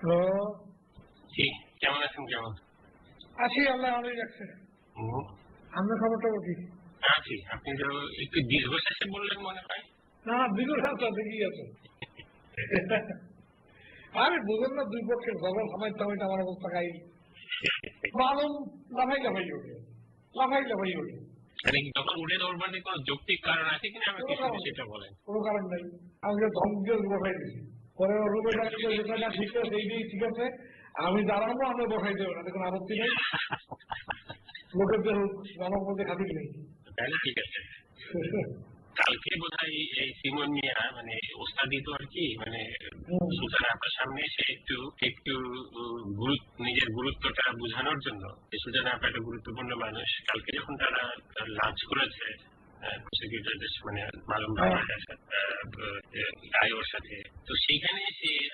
Hello জি কেমন আছেন কেমন? আছি আল্লাহ ভালোই রাখছে। কি? আছি আপনি তো একটু বললেন মনে হয়। না আছে ঠিকই আছে আরে বুঝেন না দুই পক্ষের ঝগড়া সামাই টামাইতে আমার অবস্থা খাই মালুম লাফাই লাফাই ওঠে। লাফাই লাফাই ওঠে। মানে কি কোনো যৌক্তিক কারণ আছে কিনা আমাকে সেটা বলেন। কোনো কারণ নাই। আমাকে ধমক বসাই দিয়েছি পরে রূপে যেটা না ঠিক আছে এইটাই ঠিক আছে। আমি দাঁড়াবো আমি বসাই দেবো না কোনো আপত্তি নেই। লোকের মধ্যে খাতির নেই। তাহলে ঠিক আছে। কালকে বোধ হয় এই সিমন মিয়া মানে ওস্তাদি তো আর কি মানে সুতরাং আপনার সামনে এসে একটু একটু গুরুত্ব নিজের গুরুত্বটা বোঝানোর জন্য সুতরাং আপনার একটা গুরুত্বপূর্ণ মানুষ। কালকে যখন তারা লাঞ্চ করেছে প্রসিকিউটরদের মানে মালুম আয়োর সাথে তো সেইখানে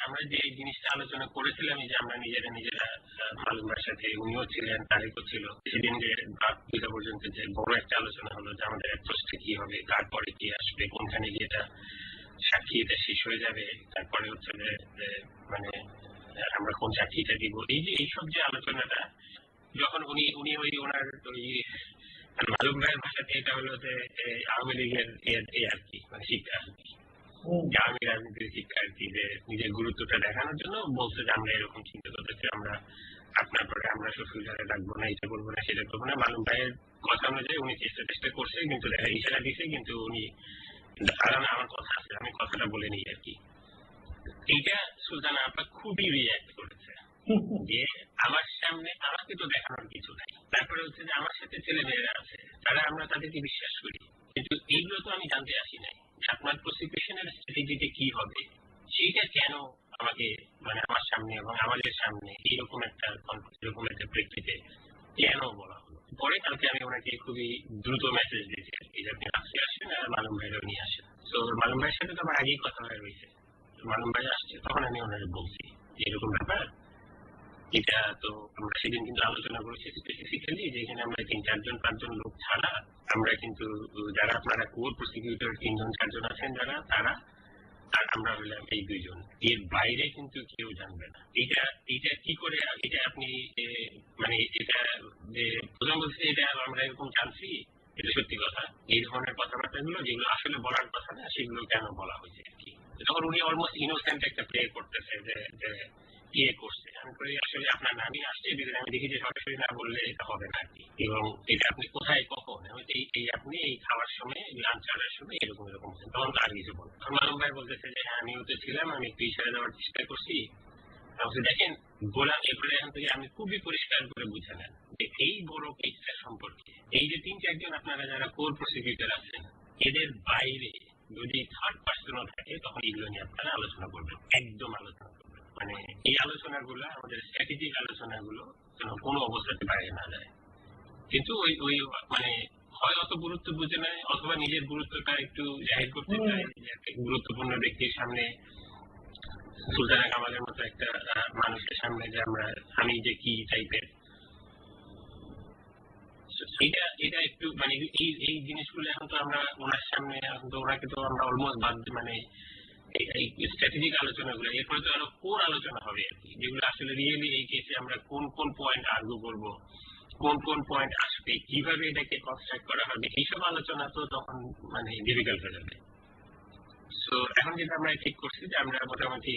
আমরা যে জিনিসটা আলোচনা করেছিলাম যে আমরা নিজেরা নিজেরা আহ, মালুম ভাইয়ের সাথে উনিও ছিলেন তারিখও ছিল সেদিন যে রাত দুটা পর্যন্ত যে বড় একটা আলোচনা হলো যে আমাদের অ্যাপ্রোচটা কি হবে। তারপরে কি আসবে কোনখানে গিয়ে এটা সাক্ষী এটা শেষ হয়ে যাবে তারপরে হচ্ছে মানে আমরা কোন সাক্ষীটা দিব এই যে এইসব যে আলোচনাটা যখন উনি উনি ওই ওনার ওই মানে ভাইয়ের ভাষাতে এটা হলো যে আওয়ামী লীগের এ- এ আর কি মানে শিক্ষা আর কি। হুম। রাজনীতির শিক্ষা আর কি যে নিজের গুরুত্বটা দেখানোর জন্য বলছে যে আমরা এরকম চিন্তা করতেছি আমরা আপনার পরে আমরা শ্বশুরঘরে রাখব না এটা করব না সেটা করব না। মালুম ভাইয়ের কথা অনুযায়ী উনি চেষ্টা চেষ্টা করছে কিন্তু দেখা ইশারা দিছে কিন্তু উনি কারণ আমার কথা আছে আমি কথাটা বলে নিই আর কি। এইটা সুলতান আপা খুবই রিয়াক্ট করেছে। যে আমার সামনে আমাকে তো দেখানোর কিছু নাই। তারপরে হচ্ছে যে আমার সাথে ছেলে মেয়েরা আছে, তারা আমরা তাদেরকে বিশ্বাস করি। কিন্তু এইগুলো তো আমি জানতে আসি নাই। আপনার প্রসিকিউশনের স্ট্র্যাটেজিতে কি হবে, সেইটা কেন আমাকে মানে আমার সামনে এবং আমাদের সামনে এইরকম একটা এরকম একটা প্রেক্ষিতে কেন বলা হলো? পরে কালকে আমি ওনাকে খুবই দ্রুত মেসেজ দিয়েছি আর কি আপনি আজকে আসেন আর মালুম ভাইরাও নিয়ে আসেন। তো মালুম ভাইয়ের সাথে তো আমার আগেই কথা হয়ে রয়েছে। মালুম ভাই আসছে, তখন আমি ওনাকে বলছি এরকম ব্যাপার এটা তো আমরা সেদিন কিন্তু আলোচনা করেছি স্পেসিফিক্যালি যে এখানে আমরা তিন, চারজন, পাঁচজন লোক ছাড়া আমরা কিন্তু, যারা আপনারা কোর প্রসিকিউটর তিনজন, চারজন আছেন যারা, তারা আর আমরা হলাম এই দুইজন। এর বাইরে কিন্তু কেউ জানবে না। এটা এটা কি করে, এটা আপনি মানে এটা যে প্রথম বলছে এটা আমরা এরকম জানছি, এটা সত্যি কথা। এই ধরনের কথাবার্তাগুলো যেগুলো আসলে বলার কথা না, সেগুলো কেন বলা হয়েছে আর কি? তখন উনি অলমোস্ট ইনোসেন্ট একটা প্লে করতেছে যে ইয়ে করছে। আসলে আপনার নামই আসছে বিকজ আমি দেখি যে সরাসরি না বললে এটা হবে না এবং এটা আপনি কোথায়, কখন? এই আপনি এই খাওয়ার সময় লাঞ্চ আনার সময় এরকম এরকম। তখন তো আর কিছু বল তখন মালুম ভাই বলতেছে যে হ্যাঁ আমিও তো ছিলাম, আমি একটু ইশারা দেওয়ার চেষ্টা করছি। দেখেন, গোলাম এরপরে এখান থেকে আমি খুবই পরিষ্কার করে বুঝে নেন যে, এই বড় কেসটা সম্পর্কে, এই যে তিন চারজন আপনারা যারা কোর প্রসিকিউটর আছেন, এদের বাইরে যদি থার্ড পার্সনও থাকে, তখন এগুলো নিয়ে আপনারা আলোচনা করবেন, একদম আলোচনা করবেন। মানে এই আলোচনাগুলো আমাদের স্ট্র্যাটেজিক আলোচনাগুলো যেন কোনো অবস্থাতে বাইরে না যায়। কিন্তু ওই ওই মানে হয় অত গুরুত্ব বুঝে নেয় অথবা নিজের গুরুত্বটা একটু জাহির করতে চায় গুরুত্বপূর্ণ ব্যক্তির সামনে সুলতানা কামালের মতো একটা মানুষের সামনে যে আমরা আমি যে কি টাইপের এটা এটা একটু মানে এই এই জিনিসগুলো এখন তো আমরা ওনার সামনে এখন তো ওনাকে তো আমরা অলমোস্ট বাদ মানে এই- স্ট্র্যাটেজিক আলোচনাগুলো। এরপরে তো আরও কোর আলোচনা হবে? যেগুলো আসলে রিয়েলি এই কেসে আমরা কোন কোন পয়েন্ট আর্গু করব? কোন কোন পয়েন্ট আসবে? কীভাবে এটাকে কনস্ট্রাক্ট করা হবে? এইসব আলোচনা তো তখন মানে ডিফিকাল্ট হয়ে যাবে। সো এখন যেটা আমরা ঠিক করছি যে আমরা মোটামুটি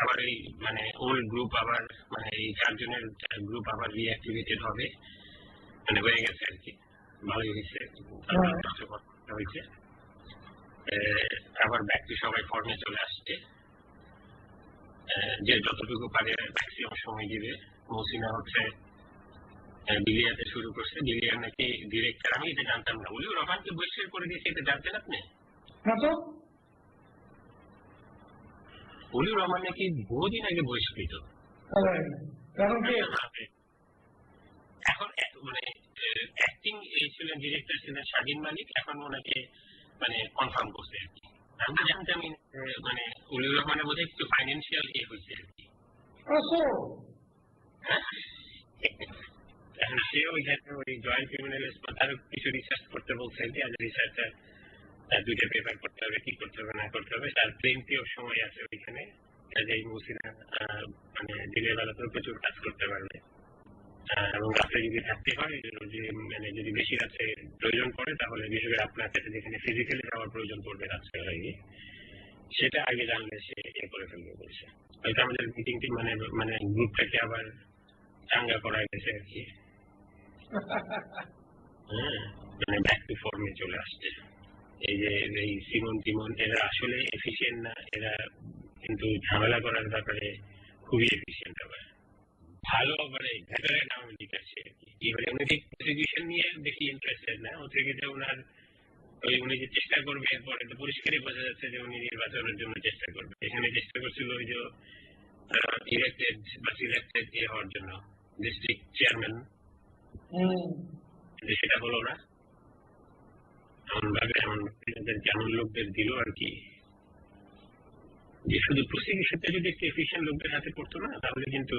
আবার এই মানে ওল্ড গ্রুপ আবার মানে এই চারজনের গ্রুপ আবার রিঅ্যাক্টিভেটেড হবে। মানে হয়ে গেছে আর কি। ভালোই হয়েছে হ্যাঁ। হয়েছে এ, আবার ব্যক্তি সবাই ফর্মে চলে আসছে। যে যতটুকু পারে ম্যাক্সিমাম সময় দিবে। মৌসিনা হচ্ছে বিলিয়াতে শুরু করছে। বিলিয়ার নাকি ডিরেক্টর আমি এটা জানতাম না। বলি রহমানকে বহিষ্কার করে দিয়েছে এটা জানতেন আপনি? অলিউর রহমান নাকি বহুদিন আগে বহিষ্কৃত। কি? এখন মানে অ্যাক্টিং ছিলেন ডিরেক্টর ছিলেন স্বাধীন মালিক। এখন ওনাকে মানে কনফার্ম করছে আর কি। আমি তো জানতাম এ, মানে অলিউর রহমানের বোধহয় একটু ফাইন্যান্সিয়াল ইয়ে হয়েছে আর কি। হ্যাঁ? ওইখানে ওই জয়েন্ট ক্রিমিনাল কিছু রিসার্চ করতে বলছে যে আজ রিসার্চটা দুইটা পেপার করতে হবে কি করতে হবে না করতে হবে। তার প্লেন্টি অফ সময় আছে ওইখানে। কাজেই মুসিনা মানে দিনের বেলাতেও প্রচুর কাজ করতে পারবে। এবং রাত্রে যদি থাকতে হয় যে মানে যদি বেশি রাত্রে প্রয়োজন পড়ে, তাহলে বিশেষ করে আপনার কাছে যেখানে ফিজিক্যালি যাওয়ার প্রয়োজন পড়বে রাত্রে হয়নি, সেটা আগে জানলে সে এ করে ফেলবে বলছে। হয়তো আমাদের মিটিংটি মানে মানে গ্রুপটাকে আবার চাঙ্গা করা গেছে আর কি। হ্যাঁ মানে ব্যাক টু ফর্মে চলে আসছে। এই যে, এই সিমন টিমন এরা আসলে এফিসিয়েন্ট না, এরা কিন্তু ঝামেলা করার ব্যাপারে খুবই এফিসিয়েন্ট আবার। ভালো মানে ভেতরে নাম কি এবারে উনি ঠিক প্রসিকিউশন নিয়ে বেশি ইন্টারেস্টেড না। ওনার ওই উনি যে চেষ্টা করবে এরপরে তো পরিষ্কারই বোঝা যাচ্ছে যে উনি নির্বাচনের জন্য চেষ্টা করবে। এখানে চেষ্টা করছিল ওই যে ইলেক্টেড বা সিলেক্টেড এ হওয়ার জন্য ডিস্ট্রিক্ট চেয়ারম্যান কিন্তু সেটা হলো না। এমন ভাবে এমন এমন লোকদের দিল আর কি। যে শুধু প্রসিকিউশনটা যদি একটু এফিসিয়েন্ট লোকদের হাতে পড়তো না তাহলে কিন্তু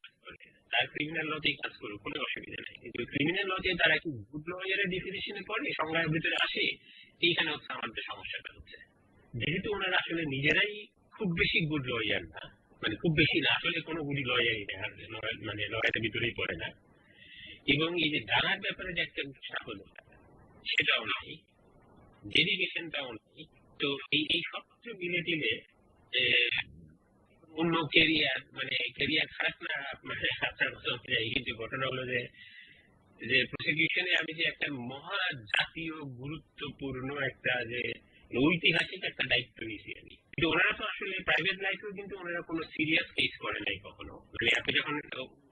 তার ক্রিমিনাল লতেই কাজ করুক কোনো অসুবিধা নেই। কিন্তু ক্রিমিনাল লতে তারা কি গুড লয়ারের ডিফিনেশনে পড়ে সংজ্ঞার ভিতরে আসে এইখানে হচ্ছে আমাদের সমস্যাটা হচ্ছে। যেহেতু ওনারা আসলে নিজেরাই খুব বেশি গুড লয়ার না মানে খুব বেশি না আসলে কোনো গুড লয়ারই না মানে লয়ারের ভিতরেই পড়ে না। এবং এই যে জানার ব্যাপারে যে একটা দরকার, সেটাও নাই ডেডিকেশনটাও নেই। তো এই এই সব মিলে আহ, অন্য কেরিয়ার মানে কেরিয়ার খারাপ না মানে আপনার কথা কিন্তু ঘটনা হলো যে যে প্রসিকিউশনে আমি যে একটা মহা জাতীয় গুরুত্বপূর্ণ একটা যে ঐতিহাসিক একটা দায়িত্ব নিয়েছি আমি। কিন্তু ওনারা তো আসলে প্রাইভেট লাইফেও কিন্তু ওনারা কোনো সিরিয়াস কেস করে নাই কখনো। মানে আপনি যখন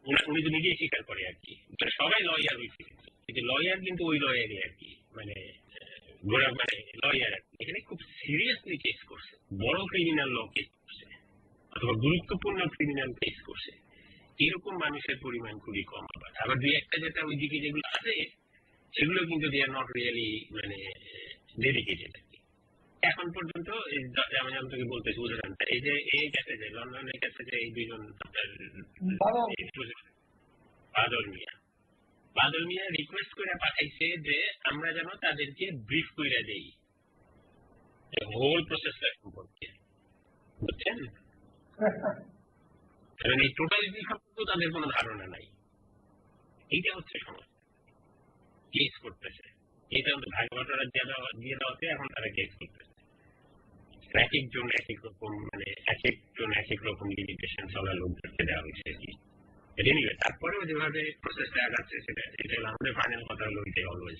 উনি তো নিজেই স্বীকার করে আর কি। মানে সবাই লয়ার হয়েছে কিন্তু লয়ার কিন্তু ওই লয়ারই আর কি। মানে ঘোরা মানে লয়ার এখানে খুব সিরিয়াসলি কেস করছে। বড় ক্রিমিনাল ল কেস অথবা গুরুত্বপূর্ণ ক্রিমিনাল কেস করছে এরকম মানুষের পরিমাণ খুবই কম আবার। আবার দুই একটা যেটা ওইদিকে যেগুলো আছে সেগুলো কিন্তু দে আর নট রিয়েলি মানে ডেডিকেটেড এখন পর্যন্ত যেমন আমি তোকে বলতেছি উদাহরণটা এই যে এই যে লন্ডনের কাছে যে। এই দুজন- বাদল মিয়া। বাদল মিয়া রিকোয়েস্ট করে পাঠাইছে যে আমরা যেন তাদেরকে ব্রিফ করে দেই। হোল প্রসেসটা সম্পর্কে। বুঝছেন? কারণ এই টোটালিটি সম্পর্কে তাদের কোনো ধারণা নাই। এইটা হচ্ছে সমস্যা। কেস করতেছে। এটা হচ্ছে বাটোয়ারা দিয়ে দেওয়া দিয়ে দেওয়াতে এখন তারা কেস করতেছে। এক একজন এক এক রকম মানে এক একজন এক এক রকম লিমিটেশন চলা লোকদেরকে দেওয়া হয়েছে এনিওয়ে তারপরেও যেভাবে প্রসেসটা আগাচ্ছে, সেটা এটা আমাদের ফাইনাল কথা হলো এটাই অলওয়েজ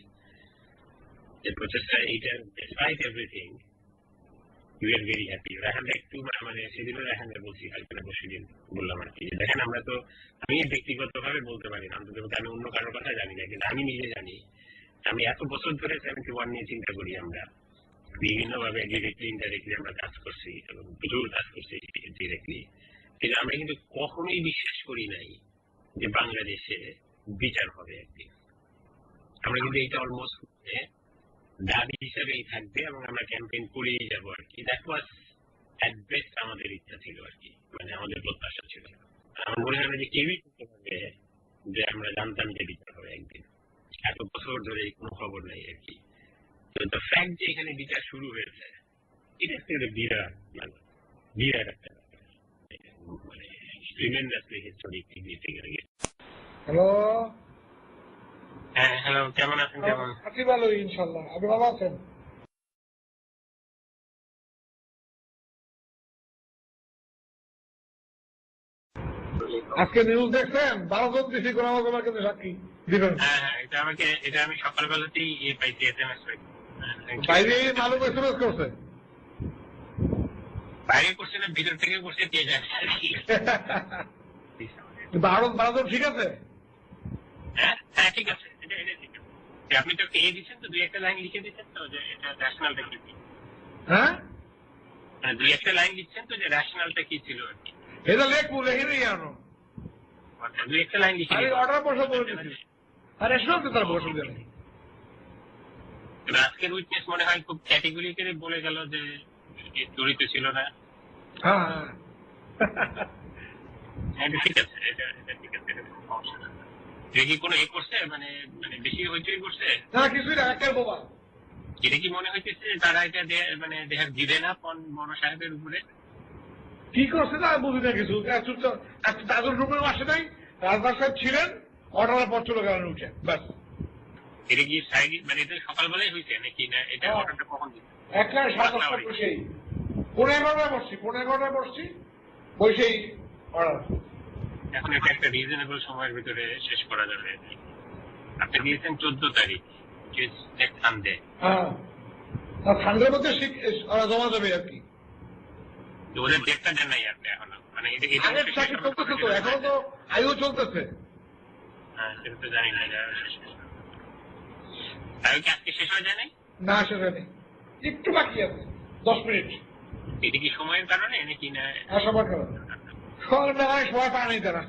যে প্রসেসটা এইটা ডিসপাইট এভরিথিং আর ভেরি হ্যাপি রাহানটা একটু মানে সেদিনও রাহানটা বলছি না পরশু দিন বললাম আর কি। দেখেন, আমরা তো আমি ব্যক্তিগতভাবে বলতে পারি না, অন্তত আমি অন্য কারোর কথা জানি না, কিন্তু আমি নিজে জানি। আমি এত বছর ধরে সেভেন্টি ওয়ান নিয়ে চিন্তা করি আমরা। বিভিন্ন ভাবে ডিরেক্টলি ইনডাইরেক্টলি আমরা কাজ করছি এবং প্রচুর কাজ করছি ডিরেক্টলি কিন্তু আমরা কিন্তু কখনোই বিশ্বাস করি নাই যে বাংলাদেশে বিচার হবে একদিন। আমরা কিন্তু এইটা অলমোস্ট দাবি হিসাবেই থাকবে এবং আমরা ক্যাম্পেইন করেই যাব আর কি দ্যাট ওয়াজ অ্যাট আমাদের ইচ্ছা ছিল আর কি মানে আমাদের প্রত্যাশা ছিল আমার মনে হয় যে কেউই করতে পারবে যে আমরা জানতাম যে বিচার হবে একদিন এত বছর ধরে কোনো খবর নাই আর কি তো দ্য ফ্যাক্ট যে এখানে বিচার শুরু হয়েছে এটা একটা বিরাট মানে বিরাট একটা। মানে হিস্টোরিক সিগনিফিকেন্ট হ্যালো হ্যাঁ হ্যালো কেমন আছেন কেমন? আছি ভালো ইনশাল্লাহ আপনি ভালো আছেন? আজকে নিউজ দেখছেন? বারো জন দিছি কোন আমার তোমার সাক্ষী দিবেন হ্যাঁ হ্যাঁ এটা আমাকে এটা আমি সকালবেলাতেই ইয়ে পাইছি এসএমএস পাইছি। হ্যাঁ, thank বাইরে মালুম এসএমএস করছে। বাইরে করছে না ভিতর থেকে করছে কে জানে। বারো বারো জন ঠিক আছে? হ্যাঁ হ্যাঁ ঠিক আছে এটা এটা ঠিক আছে যে আপনি তো কে দিচ্ছেন তো দুই একটা লাইন লিখে দিচ্ছেন তো যে এটা রেশনালটা কি ছিল? হ্যাঁ? হ্যাঁ, দুই একটা লাইন লিখছেন তো যে রেশনালটা কি ছিল আর কি? এটা লেখবো লেখে নিয়ে আনো। আচ্ছা, দুই একটা লাইন লিখে অর্ডার বসে বলে দিচ্ছি আর এসব তো তার বসে দেয় আজকের উইটনেস মনে হয় খুব ক্যাটেগরিক্যালি বলে গেল যে জড়িত ছিল না। হ্যাঁ। হ্যাঁ ঠিক আছে এটা এটা ঠিক আছে এটা সমস্যা না। এটা কি কোনো এ করছে? মানে মানে বেশি হইচই করছে? না কিছুই না একটা বোবা। এটা কি মনে হইতেছে তারা এটা মানে they have given up on বড় সাহেবের উপরে? কি করছে না বুঝি না কিছু। তাদের রুমেও আসে নাই? রাজদার সাহেব ছিলেন অর্ডারের পর চলে গেলেন উঠে ব্যাস। এটা কি সাইড মানে এটা সকালবেলায় হয়েছে নাকি না এটা হ্যাঁ। অর্ডারটা কখন দিচ্ছে একটা সাত বসেই পনেরো এগারোটায় বসছি পনেরো এগারোটায় বসছি বসেই অর্ডার এখন এটা একটা রিজনেবল সময়ের ভিতরে শেষ করা যাবে। আপনি দিয়েছেন চোদ্দ তারিখ সানডে হ্যাঁ। আর মধ্যে জমা দেবে আর কি। ওদের ডেটটা দেন নাই আপনি এখনও। মানে শেষ চলতেছে তো? এখনও তো আয়ু চলতেছে। হ্যাঁ সেটা তো জানি না শেষ। তাই কি আজকে শেষ হয়ে যায় না সেটা নেই একটু বাকি আছে দশ মিনিট। এটা কি সময়ের কারণে নাকি না আর সবার কারণ। সবার টাকায় পায় নাই তারা।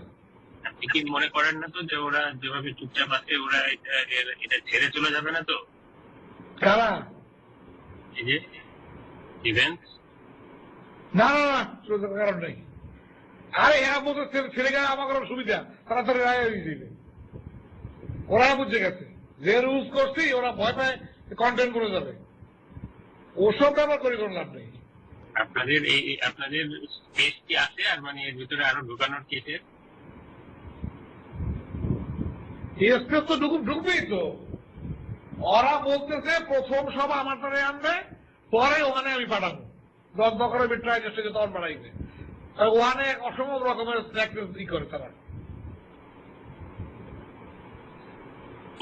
আপনি কি মনে করেন না তো যে ওরা যেভাবে চুপচাপ আছে ওরা এটা এটা ছেড়ে চলে যাবে না তো? কারা এই যে ইভেন্ট না না না চলে যাওয়ার কারণ নেই। আরে এরা গেলে আমার সুবিধা। তাড়াতাড়ি রায় ওরা বুঝে গেছে। যে রুলস করছি ওরা ভয় পায় কন্টেন্ট করে যাবে। ওসব ব্যাপার করে কোনো লাভ নেই। আপনাদের এই আপনাদের স্পেস কি আছে? আর মানে এর ভিতরে আরও ঢুকানোর কেসের এসপেস তো ঢুকুক ঢুকবেই তো। ওরা বলতেছে প্রথম সভা আমার দ্বারা আনবে পরে ওখানে আমি পাঠাবো। দশ বছরের বিট্রাই যে তখন পাঠাইবে ওখানে অসম্ভব রকমের প্র্যাকটিস ই করে তারা।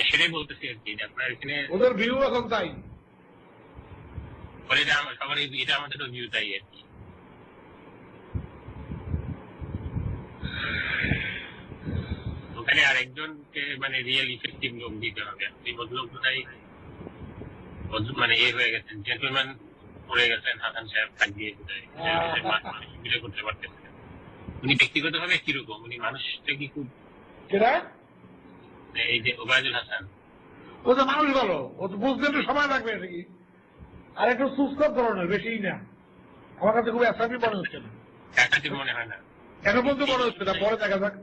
সেটাই বলতেছি আর কি আপনার এখানে ওদের ভিউ এখন তাই। পরে এটা আমার- সবার এই- এটা আমাদের ভিউ তাই আর কি ওখানে আরেকজনকে মানে রিয়েল ইফেক্টিভ লোক দিতে হবে। আপনি ভদ্রলোকটাই ভদ্র- মানে এ হয়ে গেছেন জেন্টলম্যান পড়ে গেছেন হাসান সাহেব থাক দিয়ে করতে পারতেছেন উনি ব্যক্তিগতভাবে কীরকম? উনি মানুষটা কি খুব এই যে ওবায়দুল হাসান। ও তো মানুষ ভালো। ও তো বুঝতে একটু সময় লাগবে নাকি। আর একটু সুস্থ ধরনের বেশি না। আমার কাছে খুব অ্যাসামি মনে হচ্ছে না। কাকাতে মনে হয় না। এখন পর্যন্ত মনে হচ্ছে না? পরে দেখা যাক।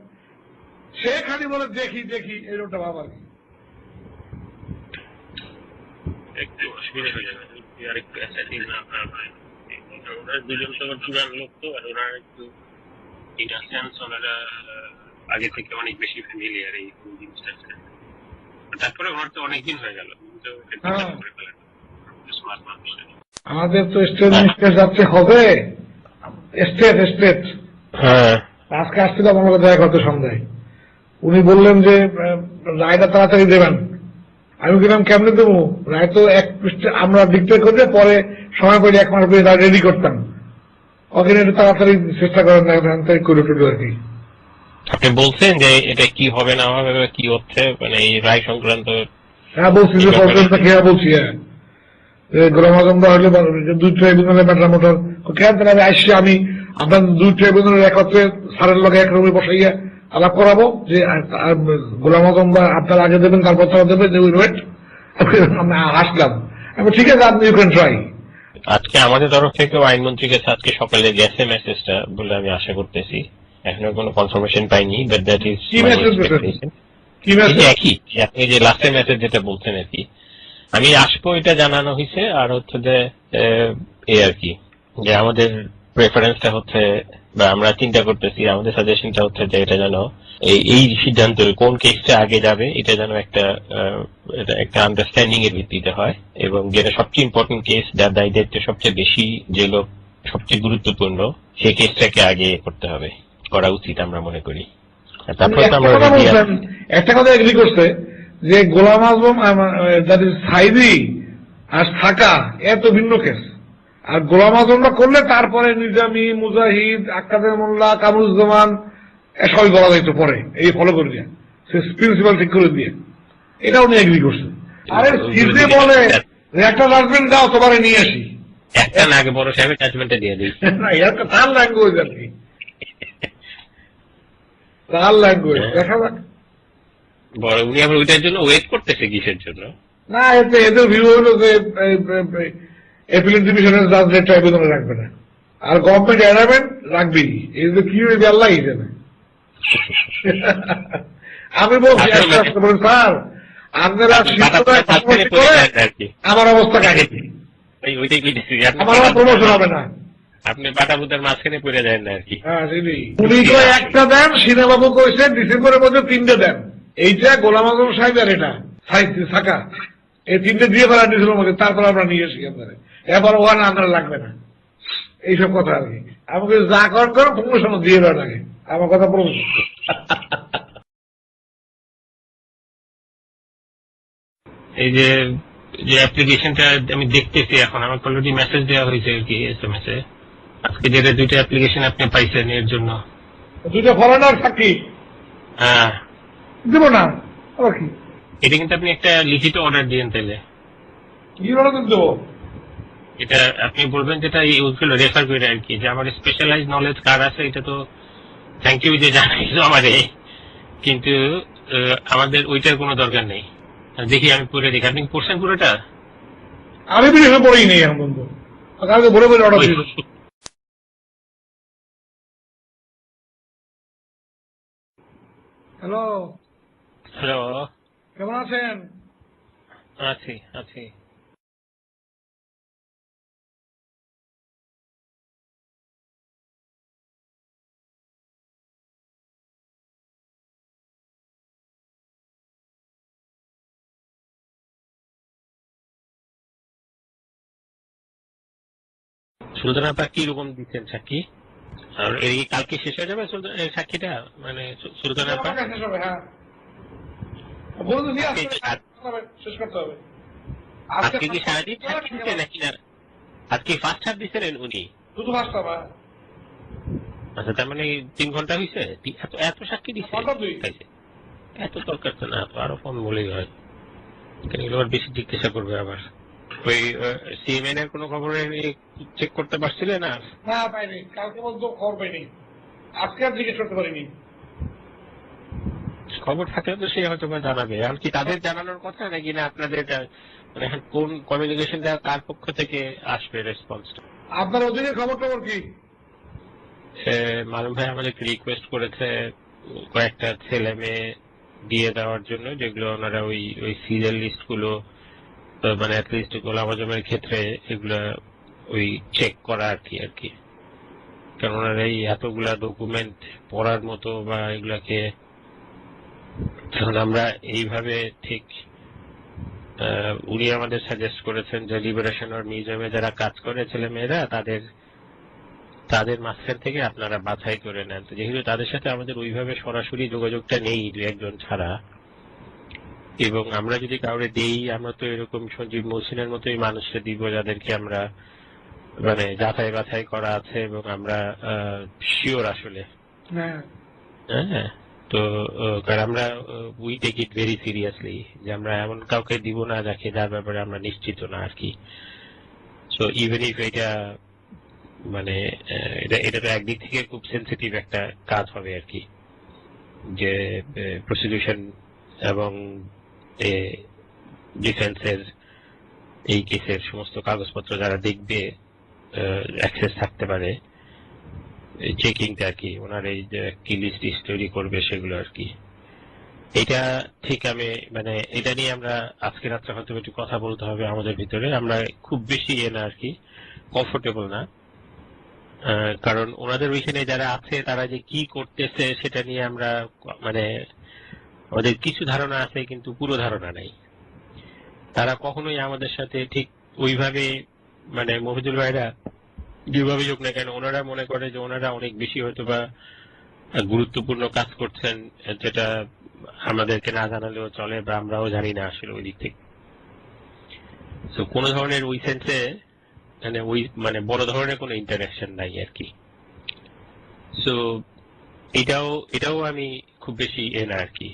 সে খালি বলে দেখি দেখি এরকমটা ভাব আর কি। একটু অসুবিধা হয়ে যাবে। আর একটু না দুজন চূড়ান আর ওনারা একটু ইন সেন্স ওনারা আগে থেকে অনেক বেশি ফ্যামিলিয়ার এই জিনিসটার সাথে। তারপরে ওনার তো অনেকদিন হয়ে গেল। তো আমাদের তো স্টেট স্টেট যাচ্ছে হবে। স্টেট স্টেট হ্যাঁ। আজকে আসছিল আমার দেখা করতে সন্ধ্যায়। উনি বললেন যে রায়টা তাড়াতাড়ি দেবেন। আমি বললাম কেমনে দেবো? রায় তো এক পৃষ্ঠে আমরা ডিক্টেট করে পরে সময় করে এক মাস পরে রেডি করতাম। ওখানে একটু তাড়াতাড়ি চেষ্টা করেন না তাড়াতাড়ি করে টুকু আর কি। আপনি বলছেন যে এটা কি হবে না হবে কি হচ্ছে? মানে এই রায় সংক্রান্ত হ্যাঁ বলছি যে প্রবলেমটা খেয়া বলছি হ্যাঁ। দুই ট্রাইব্যুনালে ম্যাটার মোটর কেন আমি আসছি আমি আপনার দুই ট্রাইব্যুনালের একত্রে সারের লগে এক রুমে বসাইয়া আলাপ করাবো যে আপনার আগে দেবেন তারপর তারা দেবেন যে ওয়েট আমি হাসলাম আমি ঠিক আছে আপনি ইউ ক্যান ট্রাই আজকে আমাদের তরফ থেকে আইনমন্ত্রীর কাছে আজকে সকালে গেছে মেসেজটা বলে আমি আশা করতেছি এখনও কোনো কনফার্মেশন পাইনি বাট দ্যাট ইজ কি মেসেজ একই আপনি যে লাস্টের মেসেজ যেটা বলছেন আর কি আমি আসব এটা জানানো হয়েছে আর হচ্ছে যে এই আর কি। যে আমাদের প্রেফারেন্সটা হচ্ছে বা আমরা চিন্তা করতেছি আমাদের সাজেশনটা হচ্ছে যে এটা যেন এই এই সিদ্ধান্ত কোন কেসটা আগে যাবে এটা যেন একটা একটা আন্ডারস্ট্যান্ডিং এর ভিত্তিতে হয় এবং যেটা সবচেয়ে ইম্পর্টেন্ট কেস যার দায়ী দায়িত্ব সবচেয়ে বেশি যে লোক সবচেয়ে গুরুত্বপূর্ণ সেই কেসটাকে আগে করতে হবে। করা উচিত আমরা মনে করি। তারপর একটা আমরা কথা একটা এগ্রি করছে যে গোলাম আজম দ্যাট ইজ সাইদি আর থাকা এত ভিন্ন কেস আর গোলাম আজমটা করলে তারপরে নিজামি মুজাহিদ আক্কাদের মোল্লা কামরুজ্জামান সবই বলা যাইতো পরে এই ফলো করে দিয়ে। সে প্রিন্সিপাল ঠিক করে দিয়ে। এটা উনি এগ্রি করছে। আরে সিজে বলে একটা জাজমেন্ট দাও তোমারে নিয়ে আসি। একটা আগে বড় সাহেবের জাজমেন্টে দিয়ে দিই। না এটা তার ল্যাঙ্গুয়েজ আর কি। তার ল্যাঙ্গুয়েজ। দেখা যাক। বড় উনি আবার ওইটার জন্য ওয়েট করতেছে কিসের জন্য? না এতে এদের ভিউ হলো যে এপিলেট ডিভিশনের জাজদের ট্রাইব্যুনালে রাখবে না। আর গভর্নমেন্ট রাখবেই কি? হয়েছে আল্লাহ জানে? আমি বলছি স্যার আপনারা আমার অবস্থা আমার প্রমোশন হবে না। আপনি মাঝখানে পড়ে যায় না আর কি। হ্যাঁ উনি তো একটা দেন সিনেমাবু কইছে ডিসেম্বরের মধ্যে তিনটে দেন। এইটা গোলাম আজম সাহেব আর এটা সাহিত্য থাকা এই তিনটে দিয়ে ফেলা ডিসেম্বরের মধ্যে তারপর আমরা নিয়ে আসি আপনারা। এবার ওখানে আপনার লাগবে না। এইসব কথা আর কি। আমাকে যা করেন করো প্রমোশন দিয়ে দেওয়ার আগে। আমার কথা প্রমোশন এই যে যে অ্যাপ্লিকেশনটা আমি দেখতেছি এখন আমাকে অলরেডি মেসেজ দেওয়া হয়েছে আর কি এস এম এস এ আজকে যেটা দুইটা অ্যাপ্লিকেশন আপনি পাইছেন এর জন্য। দুইটা ফরেনার সাক্ষী হ্যাঁ। দেব না আবার কি? এটা কিন্তু আপনি একটা লিখিত অর্ডার দিয়েন তাহলে কি দেবো? এটা আপনি বলবেন যেটা রেফার করে আর কি যে আমার স্পেশালাইজ নলেজ কার আছে এটা তো থ্যাংক ইউ যে জানাইছো আমারে। কিন্তু আমাদের ওইটার কোনো দরকার নেই। দেখি আমি পড়ে দেখি। আপনি পড়ছেন পুরোটা? আমি পড়েই নেই এখন বন্ধু কালকে বলে বলে অর্ডার হ্যালো হ্যালো কেমন আছেন? আছি আছি। সুলতান আপা কি রকম দিচ্ছেন সাক্ষী? আর এই কালকে শেষ হয়ে যাবে সুলতান সাক্ষীটা? মানে সুলতান আপা আমার কাছে সবে। বলে দিছি আজকে আজকে- শেষ করতে হবে, শেষ করতে হবে আজকে কি সারাদিন সাক্ষী নাকি না? আজকে ফার্স্ট হাফ দিচ্ছেন উনি। শুধু ফার্স্ট হবে আচ্ছা তার মানে তিন ঘণ্টা হয়েছে এত এত সাক্ষী দিচ্ছে ঘণ্টা দুই। তাইছে। এত দরকার তো না তো আরও কম বলেই হয়। আবার বেশি জিজ্ঞাসা করবে আবার। ওই সিএমএন এর কোনো খবর চেক করতে পারছিলেন আর না পাইনি। কালকে বলতো খবর পাইনি। আজকে আর জিজ্ঞেস করতে পারিনি। খবর থাকলে তো সে হয়তো বা জানাবে। আর কি তাদের জানানোর কথা নাকি না আপনাদের মানে এখন কোন কমিউনিকেশনটা কার পক্ষ থেকে আসবে রেসপন্সটা আপনার ওদিকে খবর টবর কি মালুম ভাই আমাদেরকে রিকোয়েস্ট করেছে কয়েকটা ছেলে মেয়ে দিয়ে দেওয়ার জন্য যেগুলো ওনারা ওই ওই সিরিয়াল লিস্টগুলো মানে অ্যাটলিস্ট গোলাম আজমের ক্ষেত্রে এগুলা ওই চেক করা আর কি আর কি। কারণ ওনারা এই এতগুলা ডকুমেন্ট পড়ার মতো বা এগুলাকে কারণ আমরা এইভাবে ঠিক উনি আমাদের সাজেস্ট করেছেন যে লিবারেশন আর মিউজিয়ামে যারা কাজ করে ছেলে মেয়েরা তাদের তাদের মাঝখান থেকে আপনারা বাছাই করে নেন। তো যেহেতু তাদের সাথে আমাদের ওইভাবে সরাসরি যোগাযোগটা নেই দু একজন ছাড়া এবং আমরা যদি কাউরে দেই আমরা তো এরকম সঞ্জীব মহসিনের মতোই মানুষকে দিব যাদেরকে আমরা মানে যাচাই বাছাই করা আছে এবং আমরা শিওর আসলে। হ্যাঁ। হ্যাঁ। তো কারণ আমরা we take it very seriously যে আমরা এমন কাউকে দিব না যাকে যার ব্যাপারে আমরা নিশ্চিত না আর কি। সো ইভেন ইফ এটা মানে এটা এটা তো একদিক থেকে খুব সেন্সিটিভ একটা কাজ হবে আর কি। যে প্রসিকিউশন এবং ডিফেন্সের এই কেসের সমস্ত কাগজপত্র যারা দেখবে অ্যাক্সেস থাকতে পারে চেকিংটা আর কি, ওনার এই যে কি লিস্ট তৈরি করবে সেগুলো আর কি। এটা ঠিক আমি মানে এটা নিয়ে আমরা আজকে রাত্রে হয়তো একটু কথা বলতে হবে আমাদের ভিতরে। আমরা খুব বেশি এ না আর কি কমফোর্টেবল না। কারণ ওনাদের ওইখানে যারা আছে, তারা যে কি করতেছে সেটা নিয়ে আমরা মানে আমাদের কিছু ধারণা আছে, কিন্তু পুরো ধারণা নাই। তারা কখনোই আমাদের সাথে ঠিক ওইভাবে মানে মহিদুল ভাইরা যেভাবে হোক না কেন? ওনারা মনে করে যে ওনারা অনেক বেশি হয়তো বা গুরুত্বপূর্ণ কাজ করছেন, যেটা আমাদেরকে না জানালেও চলে বা আমরাও জানি না আসলে ওই দিক থেকে। তো কোনো ধরনের ওই সেন্সে মানে ওই মানে বড় ধরনের কোনো ইন্টারাকশন নাই আর কি। সো এটাও এটাও আমি খুব বেশি এ না আর কি।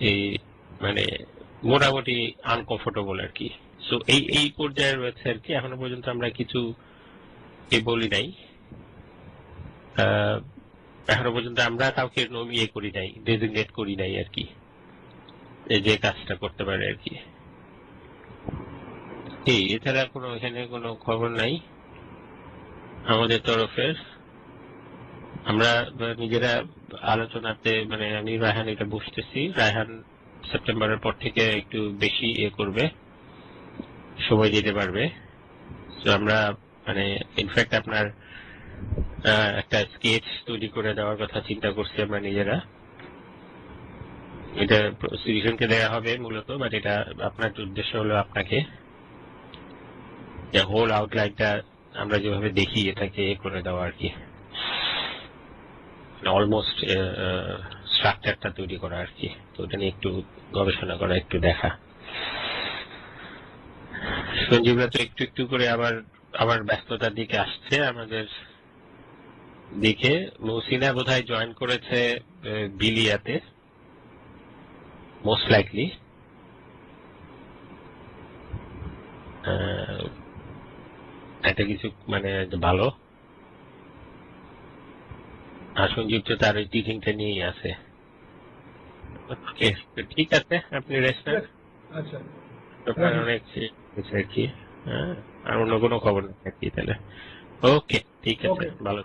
এই মানে মোটামুটি আনকমফোর্টেবল আর কি। সো এই এই পর্যায়ে রয়েছে আর কি। এখনও পর্যন্ত আমরা কিছু এ বলি নাই। এখনও পর্যন্ত আমরা কাউকে নম- ইয়ে করি নাই ডেজিগনেট করি নাই আর কি। যে কাজটা করতে পারে আর কি। এই এছাড়া কোনো এখানে কোনো খবর নাই আমাদের তরফের আমরা নিজেরা আলোচনাতে মানে আমি রায়হান এটা বুঝতেছি। রায়হান সেপ্টেম্বরের পর থেকে একটু বেশি ইয়ে করবে, সময় দিতে পারবে। তো আমরা মানে ইনফ্যাক্ট আপনার একটা স্কেচ তৈরি করে দেওয়ার কথা চিন্তা করছি আমরা নিজেরা। এটা সিটিজেনকে দেওয়া হবে মূলত বাট এটা আপনার উদ্দেশ্য হলো আপনাকে যে হোল আউটলাইনটা আমরা যেভাবে দেখি, এটাকে এ করে দেওয়া আর কি। অলমোস্ট স্ট্রাকচারটা তৈরি করা আর কি। তো ওটা নিয়ে একটু গবেষণা করা, একটু দেখা। সঞ্জীবরা তো একটু একটু করে আবার আবার ব্যস্ততার দিকে আসছে আমাদের দিকে। মৌসিনা বোধহয় জয়েন করেছে বিলিয়াতে মোস্ট লাইকলি এটা কিছু মানে ভালো। আর যুক্ত তার ওই টিচিংটা নিয়েই আছে। ঠিক আছে আপনি রেস্ট আচ্ছা। আপনার অনেক আর কি হ্যাঁ। আর অন্য কোনো খবর নেই আর কি তাহলে। ওকে ঠিক আছে। ভালো।